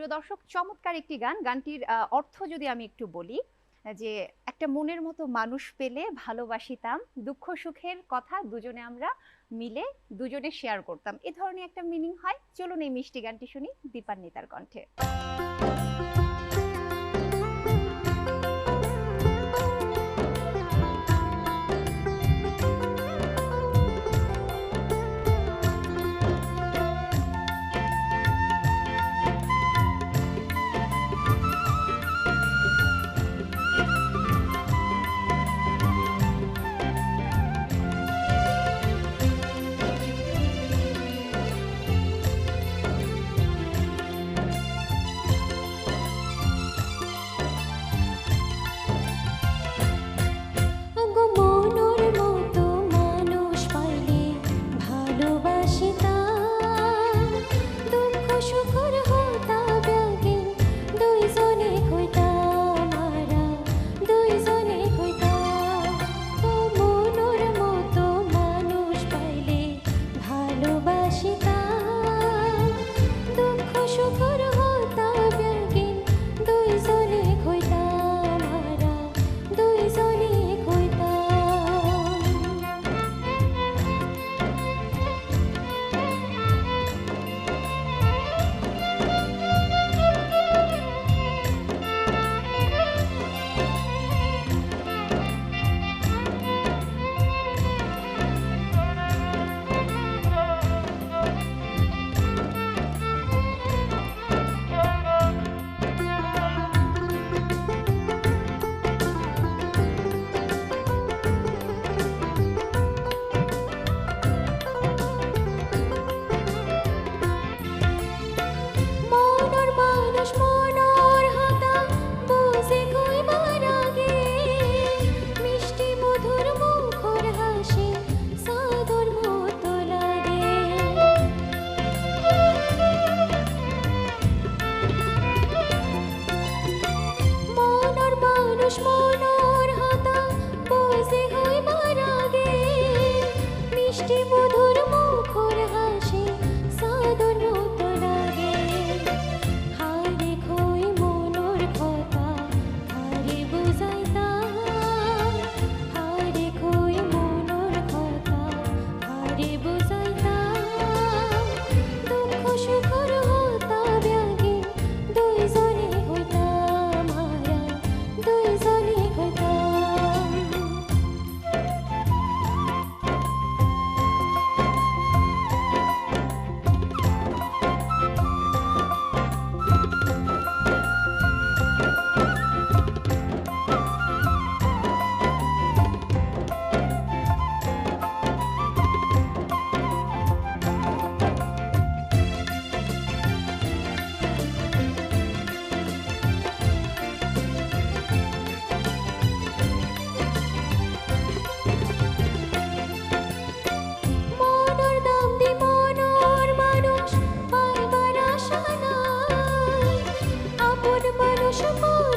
প্রিয় দর্শক, চমৎকার একটি গান। গানটির অর্থ যদি আমি একটু বলি, যে একটা মনের মতো মানুষ পেলে ভালোবাসিতাম, দুঃখ সুখের কথা দুজনে আমরা মিলে দুজনে শেয়ার করতাম। এ ধরনের একটা মিনিং হয়। চলুন এই মিষ্টি গানটি শুনি দীপান্বিতার কণ্ঠে। Devo 是风。